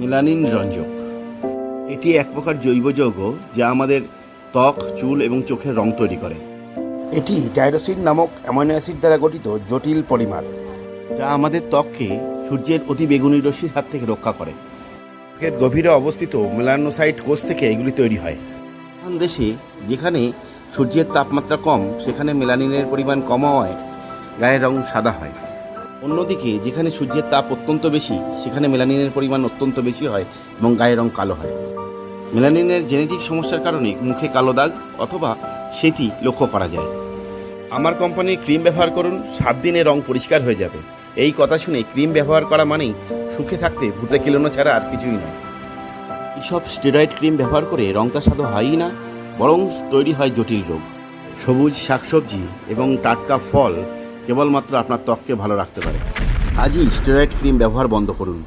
Melanin রঞ্জক। এটি এক প্রকার জৈব যৌগ যা আমাদের ত্বক চুল এবং চোখের রং তৈরি করে। এটি টাইরোসিন নামক অ্যামাইনো অ্যাসিড দ্বারা গঠিত জটিল পলিমার। যা আমাদের ত্বককে সূর্যের অতি বেগুনি রশ্মির হাত থেকে রক্ষা করে। ত্বকের গভীরে অবস্থিত মেলানোসাইট কোষ থেকে এগুলি তৈরি হয়। দেশে যেখানে সূর্যের তাপমাত্রা কম সেখানে মেলানিনের পরিমাণ কম হওয়ায় গায়ের রং সাদা হয়। অন্যদিকে যেখানে সূর্যের তাপ অত্যন্ত বেশি, সেখানে মেলানিনের পরিমাণ অত্যন্ত বেশি হয় এবং গায়ের রং কালো হয়। মেলানিনের জেনেটিক সমস্যার কারণে মুখে কালো দাগ অথবা সেটি লক্ষ্য করা যায়। আমার কোম্পানির ক্রিম ব্যবহার করুন, সাত দিনে রং পরিষ্কার হয়ে যাবে। এই কথা শুনে ক্রিম ব্যবহার করা মানেই সুখে থাকতে ভূতে কিলোনো ছাড়া আর কিছুই নয়। এইসব স্টেরয়েড ক্রিম ব্যবহার করে রংটা সাদা হয়ই না, বরং তৈরি হয় জটিল রোগ। সবুজ শাকসবজি এবং টাটকা ফল কেবলমাত্র আপনার ত্বককে ভালো রাখতে পারে। আজই স্টেরয়েড ক্রিম ব্যবহার বন্ধ করুন।